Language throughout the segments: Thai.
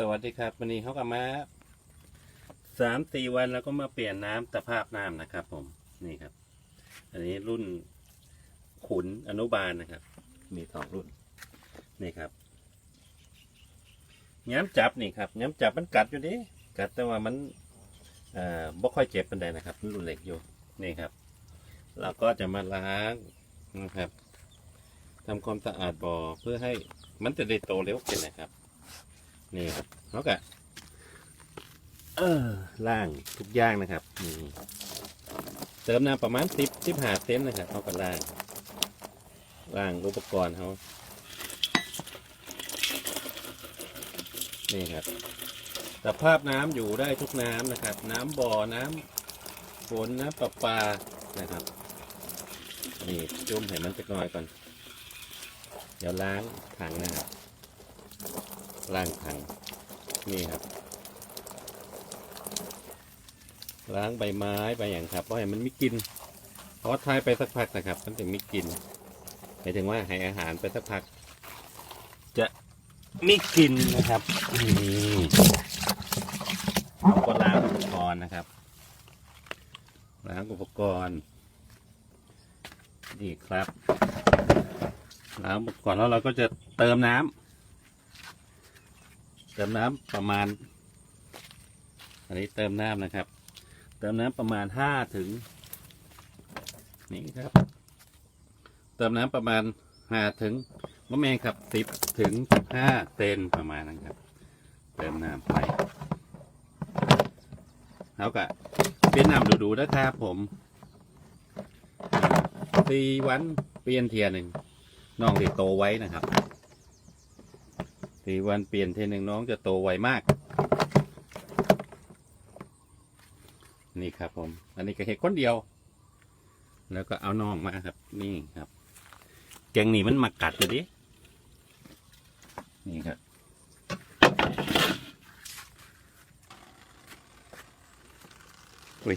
สวัสดีครับวันนี้เขากลับมาสามสี่วันแล้วก็มาเปลี่ยนน้ำตะภาพน้ำนะครับ ผมนี่ครับ อันนี้รุ่นขุนอนุบาลนะครับ มีสองรุ่นนี่ครับย้ำจับนี่ครับย้ำจับมันกัดอยู่ดิกัดแต่ว่ามันเอ่อบ่ค่อยเจ็บเป็นไดนะครับมันรุ่นเล็กอยู่นี่ครับเราก็จะมาล้างนะครับทำความสะอาดบ่อเพื่อให้มันจะได้โตเร็วขึ้นนะครับ นี่ครับเขากะเออล่างทุกอย่างนะครับนี่เติมน้ำประมาณสิบสิบห้าเซนนะครับเขาก็ล่างล่างอุปกรณ์เขานี่ครับสภาพน้ำอยู่ได้ทุกน้ำนะครับ น้ำบ่อน้ำฝนน้ำประปานะครับนี่จุ่มให้มันจะน้อยก่อน เดี๋ยวล้างถังนะครับ ล้างถังนี่ครับ ล้างใบไม้ใบอย่างครับเพราะให้มันไม่กินพราะว่าทายไปสักพักนะครับ มันถึงไม่กินหมายถึงว่าให้อาหารไปสักพัก จะไม่กินนะครับนี่เราก็ล้างอุปกรณ์นะครับล้างอุปกรณ์นี่ครับล้างอุปกรณ์แล้วเราก็จะเติมน้ำเติมน้ำประมาณ อันนี้เติมน้ำนะครับ เติมน้ำประมาณห้าถึง นี่ครับ เติมน้ำประมาณห้าถึงมะเมงครับสิบถึงห้าเซนประมาณนั้นครับ เติมน้ำไปแล้วก็เป็นน้ำดูๆนะครับผมสี่วันเปลี่ยนเทียหนึ่งน้องที่โตไว้นะครับ สี่วันเปลี่ยนเทหนึ่งน้องจะโตไวมาก นี่ครับผม อันนี้ก็เห็ดคนเดียว แล้วก็เอาน้องมาครับ นี่ครับ แกงนี่มันมากัดอยู่ดินี่ครับอุ้ย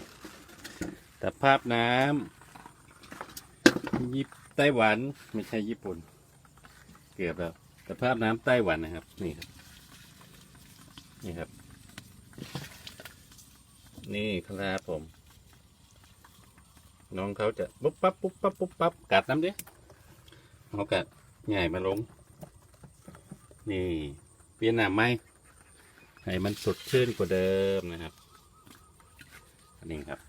แต่ภาพน้ำยิปไต้หวันไม่ใช่ญี่ปุ่น เกือบแล้ว สภาพน้ำไต้หวันนะครับ นี่ครับ นี่ครับ นี่ครับผม น้องเขาจะปุ๊บปั๊บปุ๊บปั๊บปุ๊บปั๊บกัดน้ำดิเขากัดใหญ่มาลง นี่เปลี่ยนน้ำไหมให้มันสดชื่นกว่าเดิมนะครับอันนี้ครับ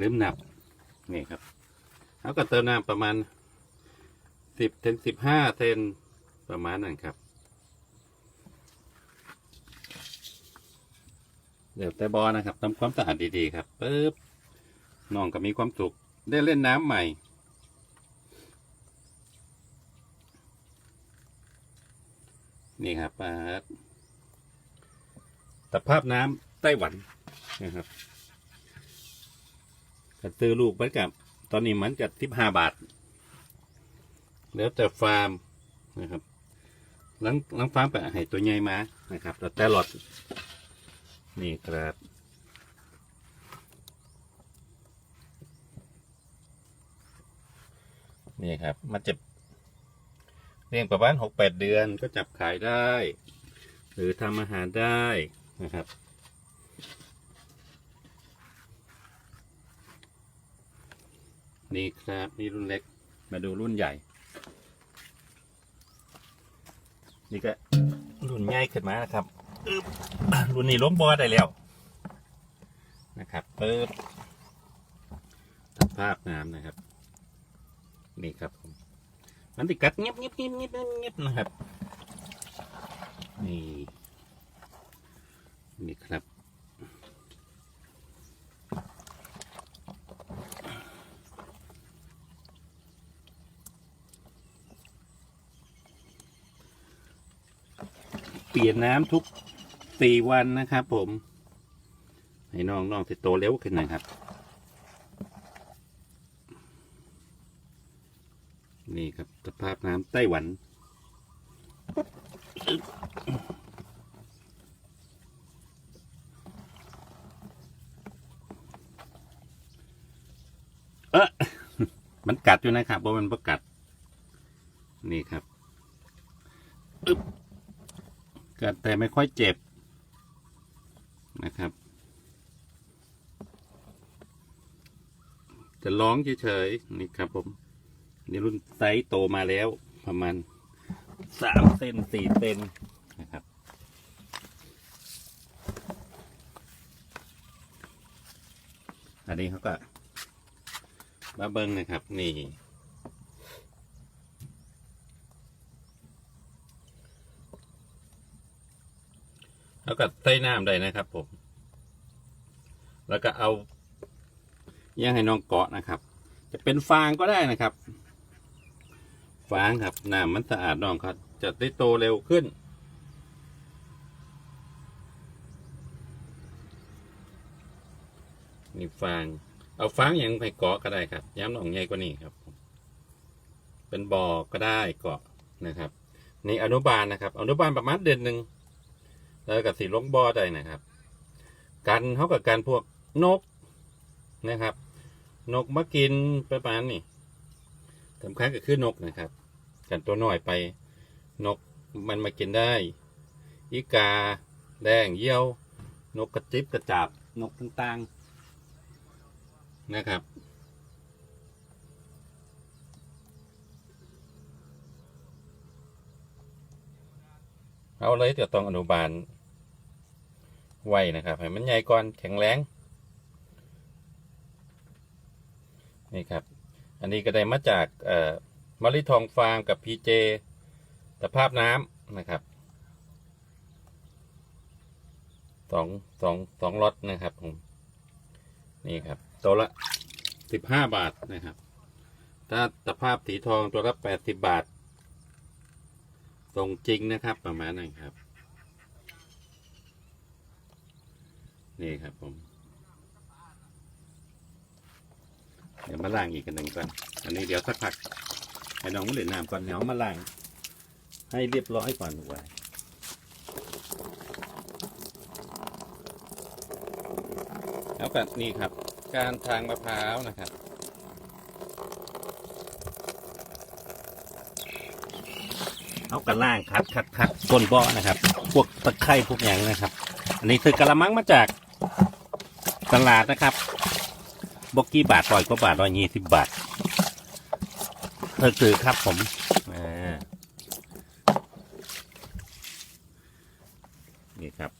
ลืมนับ นี่ครับ แล้วก็เติมน้ำประมาณสิบถึงสิบห้าเซนประมาณนั้นครับเดี๋ยวแต่บอนะครับทำความสะอาดดีๆครับปึ๊บน้องก็มีความสุขได้เล่นน้ำใหม่นี่ครับปาดสภาพน้ำไต้หวันนะครับกระตือลูกไว้กับ ตอนนี้มันจะทิบห้าบาท แล้วแต่ฟาร์มนะครับหลังหลังฟาร์มไปให้ตัวใหญ่มานะครับแล้วแต่หลอดนี่ครับนี่ครับ มันจะเลี้ยงประมาณหกแปดเดือนก็จับขายได้ หรือทำอาหารได้นะครับ นี่ครับนี่รุ่นเล็ก มาดูรุ่นใหญ่ นี่ก็รุ่นใหญ่ขึ้นมานะครับอึ๊บรุ่นนี้ล้มบอได้แล้วนะครับเปิดตัดภาพน้ำนะครับ นี่ครับผมมันติกัดเงียบเงียบเงียบเงียบเงียบนะครับ นี่ นี่ครับ เปลี่ยนน้ำทุกสี่วันนะครับผม ให้น้องน้องสิโตเร็วขึ้นนะครับ นี่ครับสภาพน้ำไต้หวัน เออมันกัดอยู่นะครับเพราะมันประกัด นี่ครับอึ๊บ กัดแต่ไม่ค่อยเจ็บนะครับ จะร้องเฉยๆนี่ครับผมนี่รุ่นไซส์โตมาแล้วประมาณสามเซนสี่เซนนะครับอันนี้เขาก็มาเบิ้งนะครับ นี่ แล้วก็ใส่น้ำได้นะครับ ผม แล้วก็เอาย่างให้น้องเกาะนะครับ จะเป็นฟางก็ได้นะครับ ฟางครับน้ำมันสะอาดน้องครับ จะได้โตเร็วขึ้น นี่ฟาง เอาฟางอย่างไปเกาะก็ได้ครับ ย้ำหนองใหญ่กว่านี้ครับ เป็นบ่อก็ได้เกาะนะครับ นี่อนุบาลนะครับ อนุบาลประมาณเดือนหนึ่ง แล้วกับสีลงบ่อได้นะครับ กันเขากับกันพวกนกนะครับ นกมากินประมาณนี้สำคัญก็คือนกนะครับ กันตัวน้อยไป นกมันมากินได้ อีกา แดงเยี่ยว นกกระจิบกระจับนกต่างๆนะครับ เอาเลยจะต้องอนุบาลไว้นะครับ ให้มันใหญ่ก่อนแข็งแรง นี่ครับ อันนี้ก็ได้มาจากเอ่อมะลิทองฟาร์มกับพีเจตภาพน้ำนะครับสองสองสองล็อตนะครับผมนี่ครับ ตัวละสิบห้าบาทนะครับ ถ้าตภาพสีทองตัวละแปดสิบบาท ส่งจริงนะครับ ประมาณนั้นครับ นี่ครับผม เดี๋ยวมาล้างอีกกันหนึ่งก่อนอันนี้เดี๋ยวสักพักให้น้องมาเล่นน้ำก่อนเดี๋ยวมาล้าง ให้เรียบร้อยก่อนดีกว่าแล้วก็นี่ครับ การทางมะพร้าวนะครับ เอากระล่างคัดคัดคัดก้นบาะนะครับ พวกตะไคร่พวกอย่างนะครับ อันนี้คือกระมังมาจากตลาดนะครับบกกี้บาทร้อยกว่าบาทร้อยยี่สิบบาทเธอคือครับผมนี่ครับ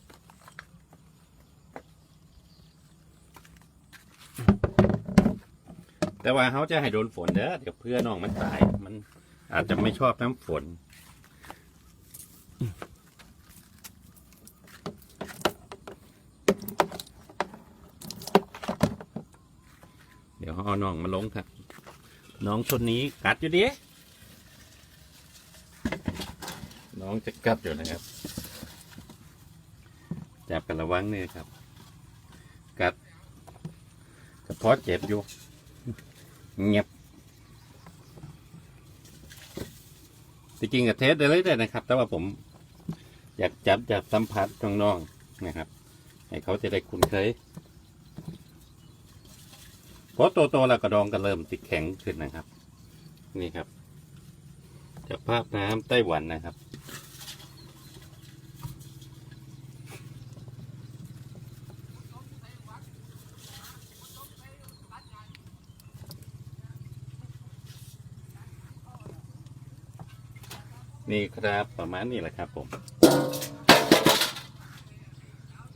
แต่ว่าเขาจะให้โดนฝนเด้อเดี๋ยวเพื่อน้องมันตาย มันอาจจะไม่ชอบน้ำฝน เดี๋ยวเอาน้องมาลงครับ น้องชนนี้กัดอยู่ดิน้องจะกัดอยู่นะครับ จับกันระวังเนี่ยครับ กัดกระเพาะเจ็บอยู่ เงียบจริงๆกับเทสได้เลยได้นะครับ แต่ว่าผม อยากจับจับสัมผัสน้องๆนะครับ ให้เขาจะได้คุ้นเคยพอโตๆแล้วกระดองก็เริ่มติดแข็งขึ้นนะครับ นี่ครับจากภาพน้ำไต้หวันนะครับ นี่ครับประมาณนี้แหละครับผม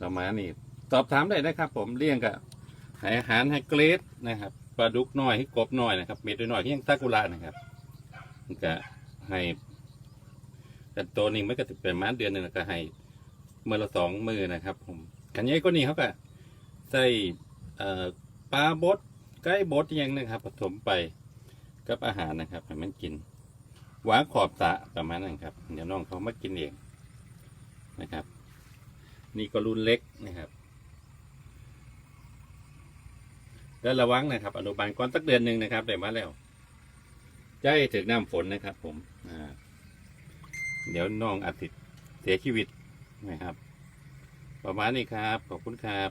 ประมาณนี้สอบถามได้นะครับ ผมเลี้ยงกับให้อาหารให้เกรดนะครับปลาดุกน้อยให้กบน้อยนะครับ เม็ดน้อยๆที่ยังซากุระนะครับก็ให้แต่ตัวนี้มันก็จะเป็นประมาณเดือนหนึ่งก็ให้เมื่อละสองมือนะครับ ผมกันใหญ่ก็นี่เขาก็ใส่ปลาบดไก่บดยังนะครับ ผสมไปกับอาหารนะครับให้มันกินวางขอบสะประมาณนั้นครับ เดี๋ยวน้องเขามากินเอง นี่ก็รุ่นเล็กนะครับ แล้วระวังนะครับ อนุบาลก่อนสักเดือนหนึ่งนะครับได้มาแล้วใจะถึงน้ำฝนนะครับ ผมเดี๋ยวน้องอาจติดเสียชีวิตนะครับ ประมาณนี้ครับ ขอบคุณครับ